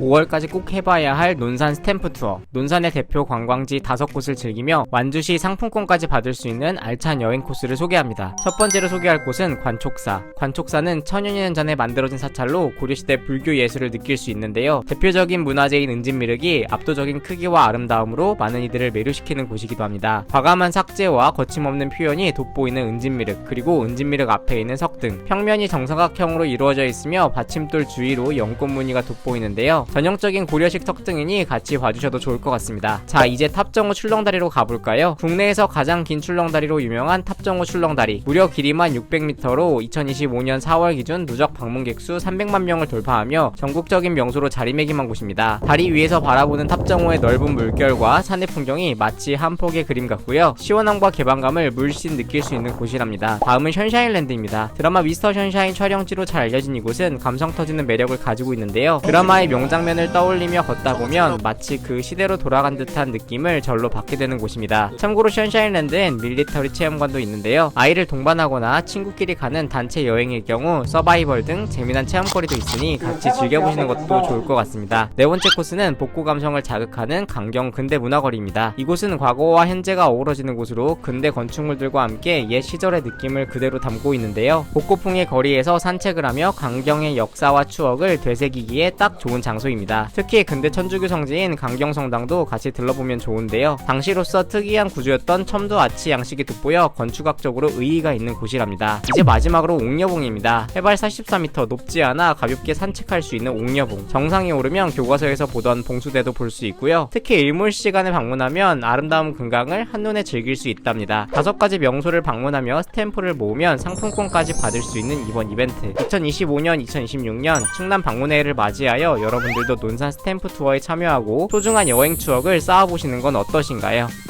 5월까지 꼭 해봐야 할 논산 스탬프 투어. 논산의 대표 관광지 다섯 곳을 즐기며 완주시 상품권까지 받을 수 있는 알찬 여행 코스를 소개합니다. 첫 번째로 소개할 곳은 관촉사. 관촉사는 천여 년 전에 만들어진 사찰로 고려시대 불교 예술을 느낄 수 있는데요. 대표적인 문화재인 은진미륵이 압도적인 크기와 아름다움으로 많은 이들을 매료시키는 곳이기도 합니다. 과감한 삭제와 거침없는 표현이 돋보이는 은진미륵, 그리고 은진미륵 앞에 있는 석등. 평면이 정사각형으로 이루어져 있으며 받침돌 주위로 연꽃 무늬가 돋보이는데요. 전형적인 고려식 석등이니 같이 봐주셔도 좋을 것 같습니다. 자, 이제 탑정호 출렁다리로 가볼까요? 국내에서 가장 긴 출렁다리로 유명한 탑정호 출렁다리. 무려 길이만 600m로 2025년 4월 기준 누적 방문객 수 300만 명을 돌파하며 전국적인 명소로 자리매김한 곳입니다. 다리 위에서 바라보는 탑정호의 넓은 물결과 산의 풍경이 마치 한 폭의 그림 같고요. 시원함과 개방감을 물씬 느낄 수 있는 곳이랍니다. 다음은 션샤인랜드입니다. 드라마 미스터 션샤인 촬영지로 잘 알려진 이곳은 감성 터지는 매력을 가지고 있는데요. 드라마의 명 장면을 떠올리며 걷다 보면 마치 그 시대로 돌아간 듯한 느낌을 절로 받게 되는 곳입니다. 참고로 션샤인랜드엔 밀리터리 체험관도 있는데요. 아이를 동반하거나 친구끼리 가는 단체 여행일 경우 서바이벌 등 재미난 체험거리도 있으니 같이 즐겨보시는 것도 좋을 것 같습니다. 네 번째 코스는 복고 감성을 자극하는 강경 근대 문화거리입니다. 이곳은 과거와 현재가 어우러지는 곳으로 근대 건축물들과 함께 옛 시절의 느낌을 그대로 담고 있는데요. 복고풍의 거리에서 산책을 하며 강경의 역사와 추억을 되새기기에 딱 좋은 장소입니다. 특히 근대 천주교 성지인 강경성당도 같이 들러보면 좋은데요. 당시로서 특이한 구조였던 첨도 아치 양식이 돋보여 건축학적으로 의의가 있는 곳이랍니다. 이제 마지막으로 옥녀봉입니다. 해발 44m 높지 않아 가볍게 산책할 수 있는 옥녀봉. 정상에 오르면 교과서에서 보던 봉수대도 볼 수 있고요. 특히 일몰 시간에 방문하면 아름다운 금강을 한눈에 즐길 수 있답니다. 다섯 가지 명소를 방문하며 스탬프를 모으면 상품권까지 받을 수 있는 이번 이벤트. 2025년, 2026년 충남 방문회를 맞이하여 여러분들도 논산 스탬프 투어에 참여하고 소중한 여행 추억을 쌓아보시는 건 어떠신가요?